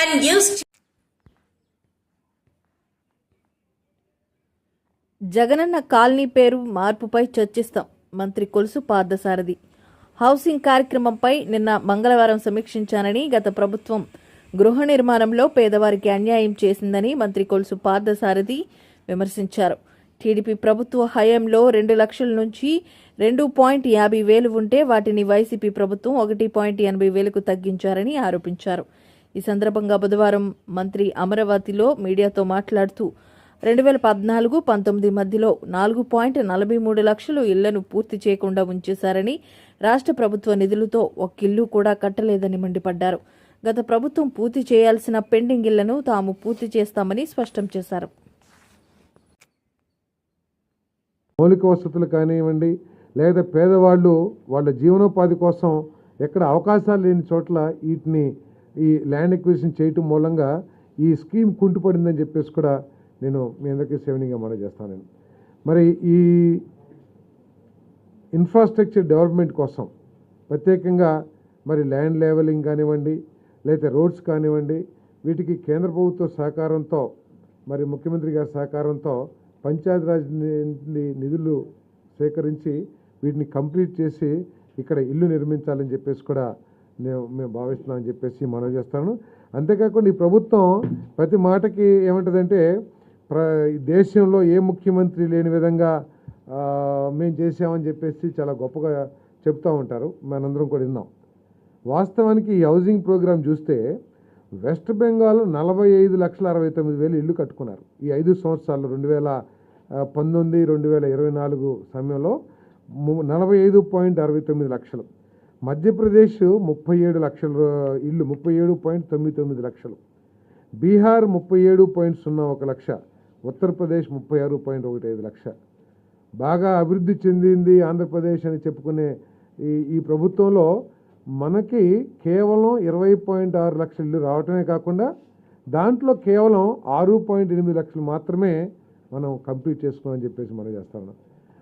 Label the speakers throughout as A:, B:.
A: when used Jagananna colony పేరు మార్పుపై చర్చిస్తాం. మంత్రి కొలుసు పార్థసారథి. హౌసింగ్ కార్యక్రమంపై నిన్న మంగళవారం సమీక్షించానని గత ప్రభుత్వం గృహ నిర్మాణంలో పేదవారికి అన్యాయం చేసిందని మంత్రి కొలుసు పార్థసారథి విమర్శించారు. టీడీపీ ప్రభుత్వ హయాంలో రెండు లక్షల నుంచి రెండు పాయింట్ యాభై వేలు ఉంటే వాటిని వైసీపీ ప్రభుత్వం ఒకటి పాయింట్ ఎనభై వేలకు తగ్గించారని ఆరోపించారు. ఈ సందర్భంగా బుధవారం మంత్రి అమరావతిలో మీడియాతో మాట్లాడుతూ రెండు వేల పద్నాలుగు పంతొమ్మిది మధ్యలో నాలుగు పాయింట్ నలభై మూడు లక్షలు ఇళ్ళను పూర్తి చేయకుండా ఉంచేశారని రాష్ట్ర ప్రభుత్వ నిధులతో ఒక్క ఇల్లు కూడా కట్టలేదని మండిపడ్డారు. గత ప్రభుత్వం పూర్తి చేయాల్సిన పెండింగ్ ఇళ్ళను తాము పూర్తి చేస్తామని స్పష్టం చేశారు.
B: మౌలిక వసతులు కానివ్వండి లేదా పేదవాళ్ళు వాళ్ళ జీవనోపాధి కోసం ఎక్కడ అవకాశాలు లేని చోట్ల వీటిని ఈ ల్యాండ్ ఎక్విజిషన్ చేయటం మూలంగా ఈ స్కీమ్ కుంటుపడిందని చెప్పేసి కూడా నేను మీ అందరికీ సేవనీగా మనం చేస్తాను నేను మరి ఈ ఇన్ఫ్రాస్ట్రక్చర్ డెవలప్మెంట్ కోసం ప్రత్యేకంగా మరి ల్యాండ్ లెవెలింగ్ కానివ్వండి లేకపోతే రోడ్స్ కానివ్వండి వీటికి కేంద్ర ప్రభుత్వ సహకారంతో మరి ముఖ్యమంత్రి గారి సహకారంతో పంచాయతీరాజ్ నిధులు సేకరించి వీటిని కంప్లీట్ చేసి ఇక్కడ ఇల్లు నిర్మించాలని చెప్పేసి కూడా నేను మేము భావిస్తున్నామని చెప్పేసి మనవి చేస్తాను. అంతేకాకుండా ఈ ప్రభుత్వం ప్రతి మాటకి ఏమంటుందంటే ప్ర దేశంలో ఏ ముఖ్యమంత్రి లేని విధంగా మేము చేసామని చెప్పేసి చాలా గొప్పగా చెప్తూ ఉంటారు. మనందరం కూడా విన్నాం. వాస్తవానికి ఈ హౌసింగ్ ప్రోగ్రాం చూస్తే వెస్ట్ బెంగాల్ నలభై ఐదు లక్షల అరవై తొమ్మిది వేలు ఇల్లు కట్టుకున్నారు. ఈ ఐదు సంవత్సరాలు రెండు వేల పంతొమ్మిది రెండు వేల ఇరవై నాలుగు సమయంలో నలభై ఐదు పాయింట్ అరవై తొమ్మిది లక్షలు. మధ్యప్రదేశ్ ముప్పై ఏడు లక్షల ఇల్లు ముప్పై ఏడు పాయింట్ తొమ్మిది తొమ్మిది లక్షలు. బీహార్ ముప్పై ఏడు పాయింట్ సున్నా ఒక లక్ష. ఉత్తరప్రదేశ్ ముప్పై ఆరు పాయింట్ ఒకటి ఐదు లక్ష. బాగా అభివృద్ధి చెందింది ఆంధ్రప్రదేశ్ అని చెప్పుకునే ఈ ఈ ప్రభుత్వంలో మనకి కేవలం ఇరవై పాయింట్ ఆరు లక్షల ఇల్లు రావటమే కాకుండా దాంట్లో కేవలం ఆరు పాయింట్ ఎనిమిది లక్షలు మాత్రమే మనం కంప్లీట్ చేసుకోమని చెప్పేసి మనం చేస్తామన్నా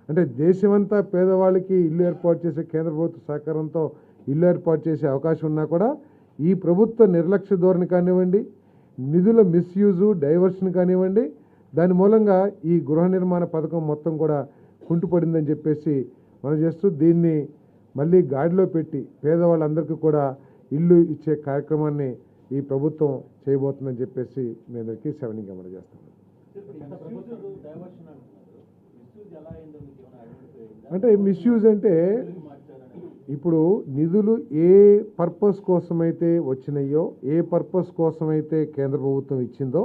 B: అంటే దేశమంతా పేదవాళ్ళకి ఇల్లు ఏర్పాటు చేసే కేంద్ర ప్రభుత్వ సహకారంతో ఇల్లు ఏర్పాటు చేసే అవకాశం ఉన్నా కూడా ఈ ప్రభుత్వ నిర్లక్ష్య ధోరణి కానివ్వండి నిధుల మిస్యూజు డైవర్షన్ కానివ్వండి దాని మూలంగా ఈ గృహ నిర్మాణ పథకం మొత్తం కూడా కుంటుపడిందని చెప్పేసి మనం చేస్తూ దీన్ని మళ్ళీ గాడిలో పెట్టి పేదవాళ్ళందరికీ కూడా ఇల్లు ఇచ్చే కార్యక్రమాన్ని ఈ ప్రభుత్వం చేయబోతుందని చెప్పేసి మీ అందరికీ సెవెనింగ్ అమలు చేస్తాను అంటే మిస్యూజ్ అంటే ఇప్పుడు నిధులు ఏ పర్పస్ కోసమైతే వచ్చినాయో ఏ పర్పస్ కోసమైతే కేంద్ర ప్రభుత్వం ఇచ్చిందో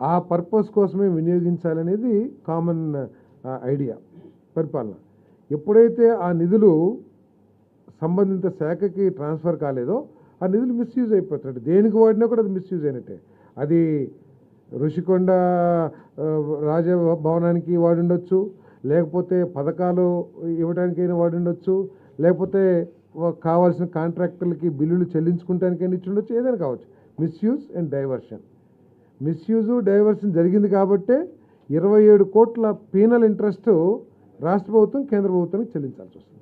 B: ఆ పర్పస్ కోసమే వినియోగించాలనేది కామన్ ఐడియా పరిపాలన. ఎప్పుడైతే ఆ నిధులు సంబంధిత శాఖకి ట్రాన్స్ఫర్ కాలేదో ఆ నిధులు మిస్యూజ్ అయిపోతున్నట్టు దేనికి వాడినా కూడా అది మిస్యూజ్ అయినట్టే. అది ఋషికొండ రాజభవనానికి వాడి ఉండొచ్చు లేకపోతే పథకాలు ఇవ్వడానికైనా వాడి ఉండొచ్చు లేకపోతే కావాల్సిన కాంట్రాక్టర్లకి బిల్లులు చెల్లించుకుంటానికైనా ఇచ్చి ఉండొచ్చు ఏదైనా కావచ్చు. Misuse and diversion misuse diversion జరిగింది కాబట్టే ఇరవై ఏడు కోట్ల పీనల్ ఇంట్రెస్ట్ రాష్ట్ర ప్రభుత్వం కేంద్ర ప్రభుత్వానికి చెల్లించాల్సి వస్తుంది.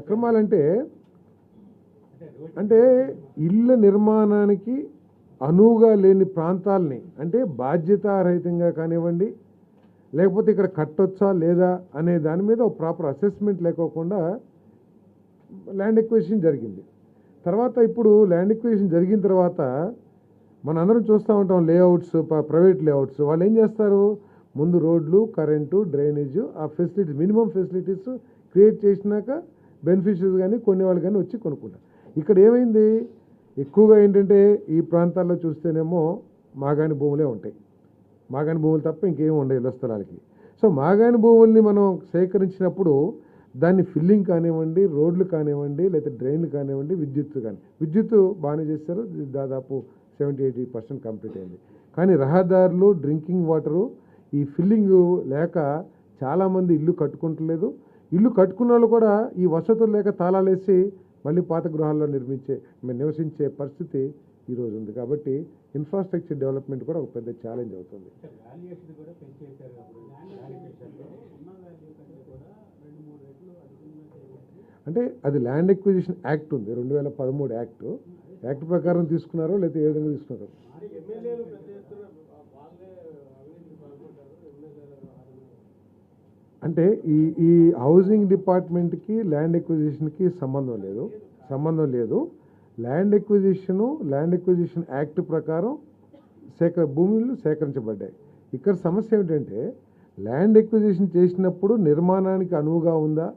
B: అక్రమాలంటే
C: అంటే
B: ఇళ్ళ నిర్మాణానికి అనువుగా లేని ప్రాంతాలని అంటే బాధ్యతారహితంగా కానివ్వండి లేకపోతే ఇక్కడ కట్టొచ్చా లేదా అనే దాని మీద ఒక ప్రాపర్ అసెస్మెంట్ లేకోకుండా ల్యాండ్ ఎక్వేషన్ జరిగింది. తర్వాత ఇప్పుడు ల్యాండ్ ఎక్వేషన్ జరిగిన తర్వాత మన అందరం చూస్తూ ఉంటాం లేఅవుట్స్ ప్రైవేట్ లేఅవుట్స్ వాళ్ళు ఏం చేస్తారు? ముందు రోడ్లు కరెంటు డ్రైనేజ్ ఆ ఫెసిలిటీస్ మినిమం ఫెసిలిటీస్ క్రియేట్ చేసినాక బెనిఫిషరీస్ కానీ కొన్ని వాళ్ళు కానీ వచ్చి కొనుక్కుంటారు ఇక్కడ ఏమైంది? ఎక్కువగా ఏంటంటే ఈ ప్రాంతాల్లో చూస్తేనేమో మాగాని భూములే ఉంటాయి. మాగాని భూములు తప్ప ఇంకేమి ఉండవు ఇళ్ళ స్థలాలకి. సో మాగాని భూముల్ని మనం సేకరించినప్పుడు దాన్ని ఫిల్లింగ్ కానివ్వండి రోడ్లు కానివ్వండి లేకపోతే డ్రైన్లు కానివ్వండి విద్యుత్ కానీ విద్యుత్ బాగానే చేస్తారు. దాదాపు సెవెంటీ ఎయిటీ పర్సెంట్ కంప్లీట్ అయింది. కానీ రహదారులు డ్రింకింగ్ వాటరు ఈ ఫిల్లింగ్ లేక చాలామంది ఇల్లు కట్టుకుంటలేదు. ఇల్లు కట్టుకున్న వాళ్ళు కూడా ఈ వసతులు లేక తాళాలేసి మళ్ళీ పాత గృహాల్లో నిర్మించే నివసించే పరిస్థితి ఈరోజు ఉంది. కాబట్టి ఇన్ఫ్రాస్ట్రక్చర్ డెవలప్మెంట్ కూడా ఒక పెద్ద ఛాలెంజ్ అవుతుంది. అంటే అది ల్యాండ్ ఎక్విజిషన్ యాక్ట్ ఉంది. రెండు వేల పదమూడు యాక్ట్ యాక్ట్ ప్రకారం తీసుకున్నారో లేకపోతే ఏ విధంగా తీసుకున్నారో
D: ఎమ్మెల్యేలు పెద్ద ఎత్తున వాళ్ళే అవినీతికి పాల్పడ్డారు ఎమ్మెల్యేలు
B: అంటే ఈ ఈ హౌసింగ్ డిపార్ట్మెంట్కి ల్యాండ్ ఎక్విజిషన్కి సంబంధం లేదు. సంబంధం లేదు. Land acquisition land acquisition act ప్రకారం సేకర భూములు సేకరించబడ్డాయి. ఇక్కడ సమస్య ఏమిటంటే ల్యాండ్ ఎక్విజిషన్ చేసినప్పుడు నిర్మాణానికి అనువుగా ఉందా?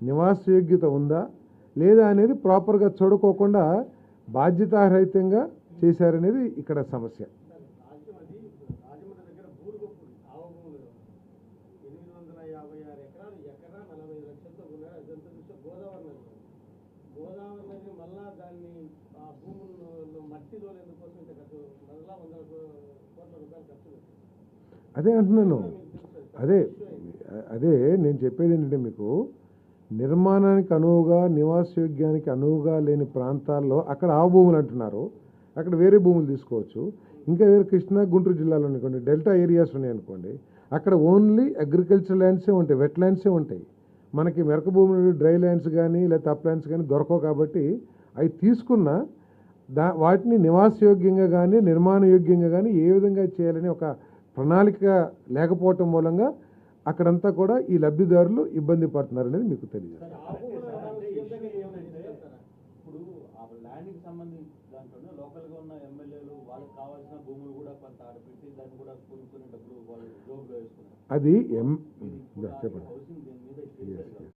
B: నివాసయోగ్యత ఉందా? లేదా అనేది ప్రాపర్గా చూడకోకుండా బాధ్యతారహితంగా చేశారనేది ఇక్కడ సమస్య.
D: యాభై ఆరు ఎకరాలు ఎకరా నలభై లక్షలతో కొన్నారు అదంతా చూస్తే గోదావరి నది. గోదావరి నది మళ్ళా దాన్ని ఆ భూములను మట్టిలో కోసం ఇంత ఖర్చు మళ్ళా వందల కో- కోట్ల రూపాయలు ఖర్చు పెట్టారు
B: అదే అంటున్నాను. అదే అదే నేను చెప్పేది ఏంటంటే మీకు నిర్మాణానికి అనువుగా నివాసయోగ్యానికి అనువుగా లేని ప్రాంతాల్లో అక్కడ ఆ భూములు అంటున్నారు. అక్కడ వేరే భూములు తీసుకోవచ్చు. ఇంకా వేరే కృష్ణా గుంటూరు జిల్లాలో అనుకోండి డెల్టా ఏరియాస్ ఉన్నాయి అనుకోండి అక్కడ ఓన్లీ అగ్రికల్చర్ ల్యాండ్సే ఉంటాయి వెట్ ల్యాండ్సే ఉంటాయి. మనకి మెరక భూములు డ్రై ల్యాండ్స్ కానీ లేదా అప్ ల్యాండ్స్ కానీ దొరకవు కాబట్టి అవి తీసుకున్న దా వాటిని నివాసయోగ్యంగా కానీ నిర్మాణయోగ్యంగా కానీ ఏ విధంగా చేయాలని ఒక ప్రణాళిక లేకపోవటం మూలంగా అక్కడంతా కూడా ఈ లబ్ధిదారులు ఇబ్బంది పడుతున్నారు అనేది మీకు తెలియదు
D: ఆ భూములు
C: అంటే
D: సీఎం
C: ఇష్యూ
D: దగ్గర
C: ఏమంటే
D: ఏమన్నా
C: ఇప్పుడు ఆ సంబంధించి దాంట్లోనే లోకల్గా ఉన్న ఎమ్మెల్యేలు వాళ్ళకి కావాల్సిన భూములు కూడా కొంత ఆడ పెట్టి దాన్ని కూడా కొనుక్కునేటప్పుడు వాళ్ళు జోబులో వేసుకున్నారు.
B: అది చెప్పండి.